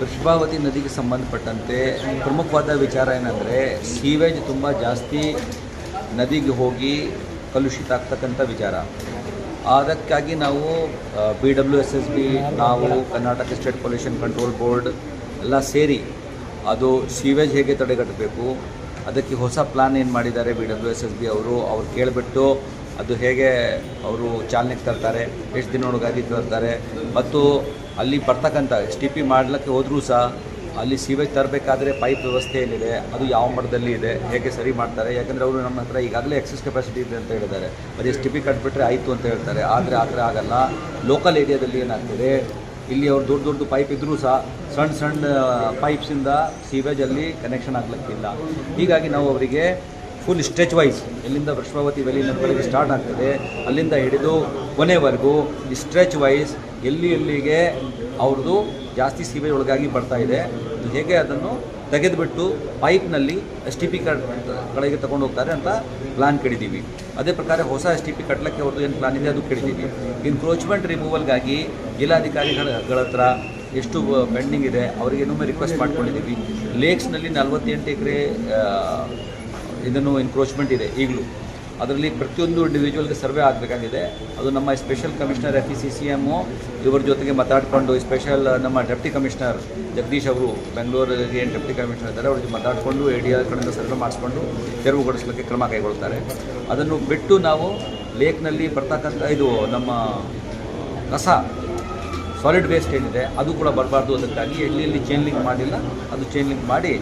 ವೃಷಭಾವತಿ ನದಿಗೆ ಸಂಬಂಧಪಟ್ಟಂತೆ ಪ್ರಮುಖವಾದ ವಿಚಾರ ಏನಂದರೆ ಸೀವೇಜ್ ತುಂಬ ಜಾಸ್ತಿ ನದಿಗೆ ಹೋಗಿ ಕಲುಷಿತ ಆಗ್ತಕ್ಕಂಥ ವಿಚಾರ. ಅದಕ್ಕಾಗಿ ನಾವು B W S S B ನಾವು Karnataka state pollution control board ಎಲ್ಲ ಸೇರಿ ಅದು ಸೀವೇಜ್ ಹೇಗೆ ತಡೆಗಟ್ಟಬೇಕು, ಅದಕ್ಕೆ ಹೊಸ ಪ್ಲಾನ್ ಏನು ಮಾಡಿದ್ದಾರೆ B W S S B ಅವರು, ಅವ್ರು ಕೇಳಿಬಿಟ್ಟು ಅದು ಹೇಗೆ ಅವರು ಚಾಲನೆಗೆ ತರ್ತಾರೆ, ಎಷ್ಟು ದಿನ ಒಳಗಾಗಿ ತರ್ತಾರೆ, ಮತ್ತು ಅಲ್ಲಿ ಬರ್ತಕ್ಕಂಥ ಎಸ್ ಟಿ ಪಿ ಮಾಡಲಿಕ್ಕೆ ಹೋದರೂ ಸಹ ಅಲ್ಲಿ ಸೀವೇಜ್ ತರಬೇಕಾದ್ರೆ ಪೈಪ್ ವ್ಯವಸ್ಥೆ ಏನಿದೆ, ಅದು ಯಾವ ಮಟ್ಟದಲ್ಲಿ ಇದೆ, ಹೇಗೆ ಸರಿ ಮಾಡ್ತಾರೆ, ಯಾಕಂದರೆ ಅವರು ನಮ್ಮ ಹತ್ರ ಈಗಾಗಲೇ ಎಕ್ಸಸ್ ಕೆಪಾಸಿಟಿ ಇದೆ ಅಂತ ಹೇಳಿದ್ದಾರೆ. ಅದು ಎಸ್ ಟಿ ಪಿ ಕಟ್ಬಿಟ್ರೆ ಆಯಿತು ಅಂತ ಹೇಳ್ತಾರೆ. ಆದರೆ ಆ ಥರ ಆಗಲ್ಲ. ಲೋಕಲ್ ಏರಿಯಾದಲ್ಲಿ ಏನಾಗ್ತದೆ, ಇಲ್ಲಿ ಅವ್ರು ದೊಡ್ಡ ದೊಡ್ಡ ಪೈಪ್ ಇದ್ದರೂ ಸಹ ಸಣ್ಣ ಸಣ್ಣ ಪೈಪ್ಸಿಂದ ಸೀವೇಜಲ್ಲಿ ಕನೆಕ್ಷನ್ ಆಗಲಿಕ್ಕಿಲ್ಲ. ಹೀಗಾಗಿ ನಾವು ಅವರಿಗೆ ಫುಲ್ ಸ್ಟ್ರೆಚ್ ವೈಸ್ ಇಲ್ಲಿಂದ ವೃಷ್ಮಾವತಿ ವ್ಯಾಲಿ ನಮ್ಮಗಳಿಗೆ ಸ್ಟಾರ್ಟ್ ಆಗ್ತದೆ. ಅಲ್ಲಿಂದ ಹಿಡಿದು ಕೊನೆವರೆಗೂ ಸ್ಟ್ರೆಚ್ ವೈಸ್ ಎಲ್ಲಿ ಎಲ್ಲಿಗೆ ಅವ್ರದ್ದು ಜಾಸ್ತಿ ಸೀವೇಜ್ ಒಳಗಾಗಿ ಬರ್ತಾ ಇದೆ. ಹೇಗೆ ಅದನ್ನು ತೆಗೆದುಬಿಟ್ಟು ಪೈಪ್ನಲ್ಲಿ ಎಸ್ ಟಿ ಪಿ ಕಡೆಗೆ ತಗೊಂಡು ಹೋಗ್ತಾರೆ ಅಂತ ಪ್ಲಾನ್ ಕಡಿದ್ದೀವಿ ಅದೇ ಪ್ರಕಾರ ಹೊಸ ಎಸ್ ಟಿ ಪಿ ಕಟ್ಟಲಿಕ್ಕೆ ಅವ್ರದ್ದು ಏನು ಪ್ಲಾನ್ ಇದೆ ಅದು ಕಡಿದ್ದೀವಿ ಇನ್ಕ್ರೋಚ್ಮೆಂಟ್ ರಿಮೂವಲ್ಗಾಗಿ ಜಿಲ್ಲಾಧಿಕಾರಿಗಳ ಹತ್ರ ಎಷ್ಟು ಪೆಂಡಿಂಗ್ ಇದೆ, ಅವರಿಗೆ ಇನ್ನೊಮ್ಮೆ ರಿಕ್ವೆಸ್ಟ್ ಮಾಡ್ಕೊಂಡಿದ್ದೀವಿ. ಲೇಕ್ಸ್ನಲ್ಲಿ ನಲವತ್ತೆಂಟು ಎಕರೆ ಇದನ್ನು ಎನ್ಕ್ರೋಚ್ಮೆಂಟ್ ಇದೆ ಈಗಲೂ. ಅದರಲ್ಲಿ ಪ್ರತಿಯೊಂದು ಇಂಡಿವಿಜುವಲ್ಗೆ ಸರ್ವೆ ಆಗಬೇಕಾಗಿದೆ. ಅದು ನಮ್ಮ special commissioner F E C C M ಇವ್ರ ಜೊತೆಗೆ ಮಾತಾಡಿಕೊಂಡು ಸ್ಪೆಷಲ್ ನಮ್ಮ ಡೆಪ್ಟಿ ಕಮಿಷನರ್ ಜಗದೀಶ್ ಅವರು ಬೆಂಗಳೂರಿಗೆ ಏನು ಡೆಪ್ಟಿ ಕಮಿಷನರ್ ಇದ್ದಾರೆ, ಅವ್ರ ಜೊತೆ ಮಾತಾಡಿಕೊಂಡು ಎ ಡಿ ಆರ್ ಕಡೆಯಿಂದ ಸರ್ವೆ ಮಾಡಿಸ್ಕೊಂಡು ತೆರವುಗೊಳಿಸಲಿಕ್ಕೆ ಕ್ರಮ ಕೈಗೊಳ್ತಾರೆ. ಅದನ್ನು ಬಿಟ್ಟು ನಾವು ಲೇಕ್ನಲ್ಲಿ ಬರ್ತಕ್ಕಂಥ ಇದು ನಮ್ಮ ಕಸ ಸಾಲಿಡ್ ವೇಸ್ಟ್ ಏನಿದೆ, ಅದು ಕೂಡ ಬರಬಾರ್ದು ಅದಕ್ಕಾಗಿ ಎಲ್ಲಿ ಎಲ್ಲಿ ಚೇಂಜ್ ಲಿಂಕ್ ಮಾಡಿಲ್ಲ, ಅದು ಚೇನ್ ಲಿಂಕ್ ಮಾಡಿ